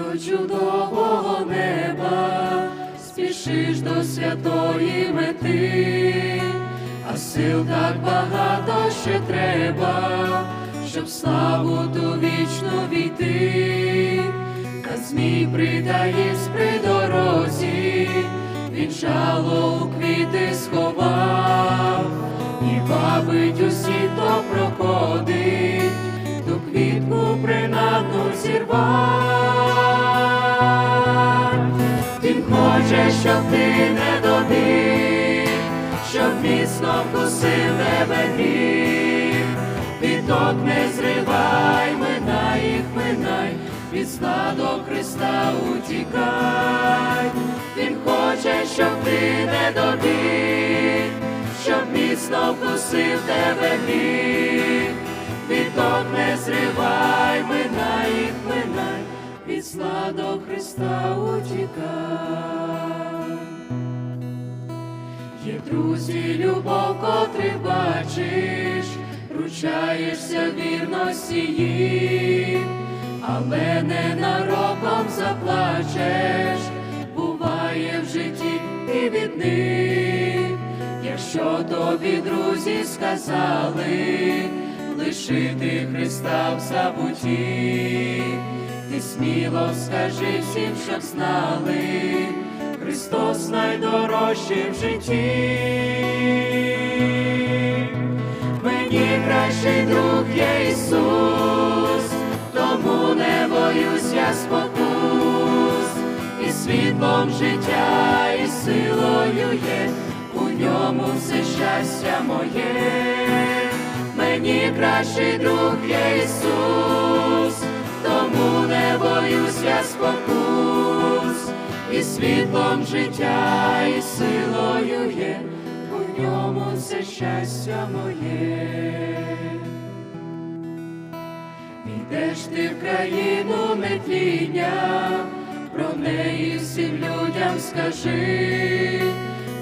до чудового неба, спішиш до святої мети, а сил так багато ще треба, щоб славу ту вічну війти, та змій придаєсь при дорозі, він жало у квіти сховав. І бабить усі, хто проходить, ту квітку принадну зірвав. Він хоче, щоб ти не добіг, щоб міцно вкусив тебе гріх. Віток не зривай, минай їх, минай, від зла до Христа утікай. Він хоче, щоб ти не добіг, щоб міцно вкусив тебе гріх. Віток не зривай, від до Христа утікай. Є друзі, любов, котрих бачиш, ручаєшся вірності їм, але ненароком заплачеш, буває в житті і від них, якщо тобі друзі сказали, лишити Христа в забуті, ти сміло скажи всім, щоб знали. Христос найдорожчий в житті. Мені кращий друг є Ісус, тому не боюсь я спокус, і світлом життя, і силою є, у ньому все щастя моє. Мені кращий друг є Ісус, тому не боюсь я спокус, і світлом життя, і силою є, у ньому все щастя моє. Ідеш ти в країну нетління, про неї всім людям скажи,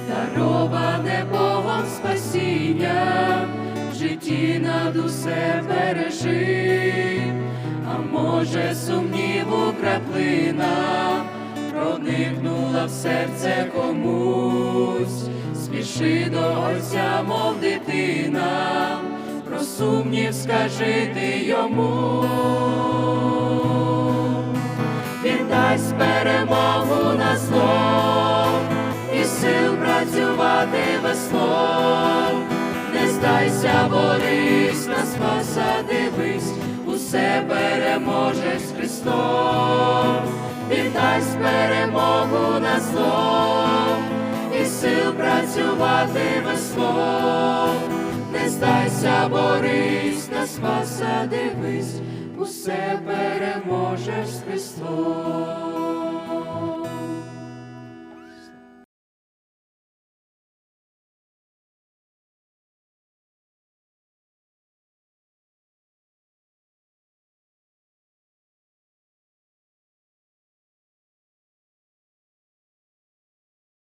дароване Богом спасіння, в житті над усе бережи, а може сумніву краплина проникнула в серце комусь, спіши до Отця, мов дитина, про сумнів скажи ти йому. Він дасть перемогу на зло і сил працювати веслом. Не здайся, борись, на спаса дивись, усе переможеш Христом. Він дасть перемогу на зло і сил працювати веслом. Не здайся, борись, на спаса дивись, усе переможеш Христом.